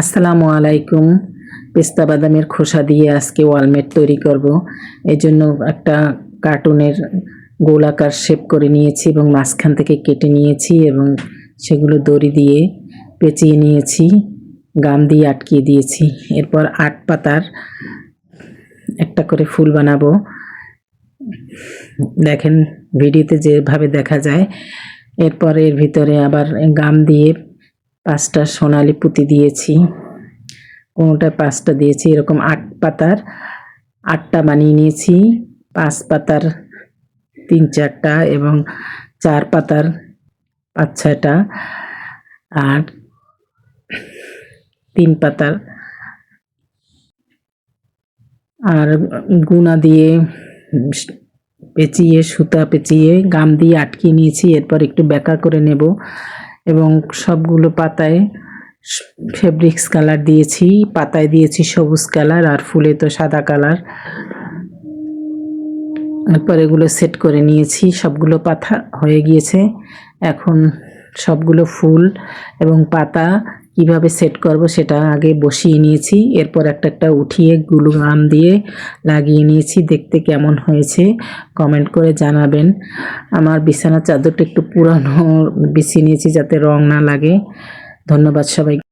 আসসালামু আলাইকুম। পেস্তা বাদামের খোসা দিয়ে আজকে ওয়ালমেট তৈরি করব। এই জন্য একটা কার্টুনের গোলাকার শেপ করে নিয়েছি এবং মাঝখান থেকে কেটে নিয়েছি এবং সেগুলো দড়ি দিয়ে পেঁচিয়ে নিয়েছি, গাম দিয়ে আটকিয়ে দিয়েছি। এরপর আট পাতার একটা করে ফুল বানাবো। দেখেন, ভিডিওতে যেভাবে দেখা যায়, এরপর এর ভিতরে আবার গাম দিয়ে পাঁচটা সোনালি পুঁতি দিয়েছি কোনোটা পাঁচটা দিয়েছি, এরকম আট পাতার, আটটা বানিয়ে নিয়েছি, পাঁচ পাতার তিন চারটা এবং চার পাতার পাঁচ ছয়টা, আর তিন পাতার আর গুনা দিয়ে পেঁচিয়ে, সুতা পেঁচিয়ে, গাম দিয়ে আটকিয়ে নিয়েছি, এরপর একটু ব্যাকা করে নেব। এবং সবগুলো পাতায় ফেব্রিক্স কালার দিয়েছি, পাতায় দিয়েছি সবুজ কালার আর ফুলে তো সাদা কালার। এরপর এগুলো সেট করে নিয়েছি, সবগুলো পাতা হয়ে গিয়েছে। এখন সবগুলো ফুল এবং পাতা কীভাবে সেট করব সেটা আগে বসিয়ে নিয়েছি। এরপর একটা একটা উঠিয়ে গুলু গান দিয়ে লাগিয়ে নিয়েছি। দেখতে কেমন হয়েছে কমেন্ট করে জানাবেন। আমার বিছানার চাদরটা একটু পুরানো, বিছিয়ে নিয়েছি যাতে রং না লাগে। ধন্যবাদ সবাই